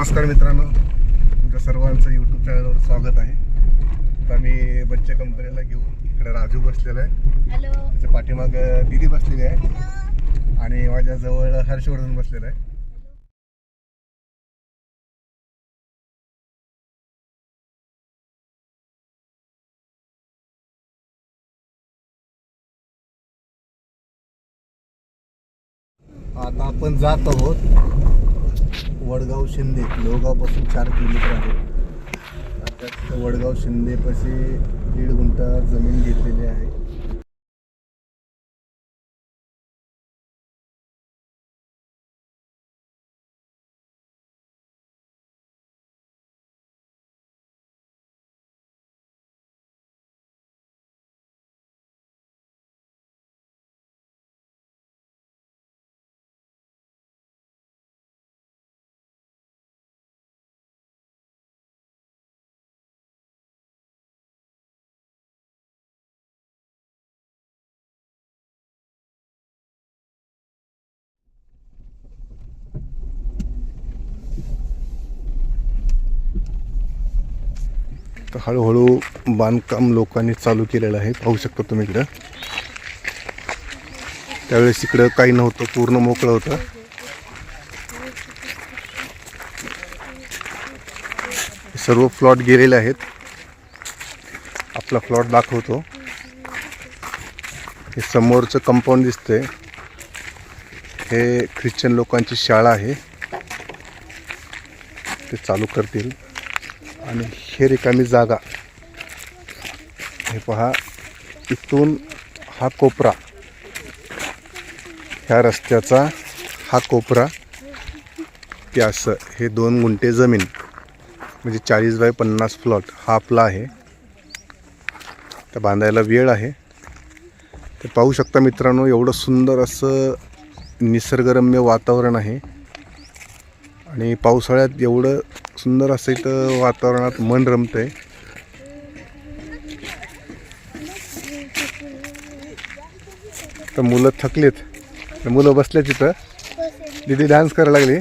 नमस्कार मित्रांनो. तुमच्या सर्वांचं यूट्यूब चॅनलवर स्वागत आहे. तर मी बच्चे कंपनीला घेऊन इकडे राजू बसलेला आहे. हॅलो त्याच्या पाठीमाग दिदी बसलेली आहे. आणि माझ्या जवळ हर्षवर्धन बसलेला आहे. आता आपण जात आहोत वडगाव शिंदे लोहगावपासून चार किलोमीटर आहे. त्यात वडगाव शिंदेपाशी दीड गुंठा जमीन घेतलेली आहे. तर हळूहळू बांधकाम लोकांनी चालू केलेलं आहे. पाहू शकता तुम्ही इकडं. त्यावेळेस इकडं काही नव्हतं पूर्ण मोकळं होतं. हे सर्व प्लॉट गेलेले आहेत. आपला प्लॉट दाखवतो. हे समोरचं कंपाऊंड दिसतंय. हे ख्रिश्चन लोकांची शाळा आहे. ते चालू करतील. आणि हे रिकामी जागा. हे पहा इथून हा कोपरा. ह्या रस्त्याचा हा कोपरा. ते असं हे दोन गुंठे जमीन. म्हणजे चाळीस बाय पन्नास प्लॉट हा आपला आहे. तर बांधायला वेळ आहे. ते पाहू शकता मित्रांनो एवढं सुंदर असं निसर्गरम्य वातावरण आहे. आणि पावसाळ्यात एवढं सुंदर असं इथं वातावरणात मन रमतंय. तर मुलं थकलेत. तर मुलं बसले तिथं दिदी डान्स करायला लागली.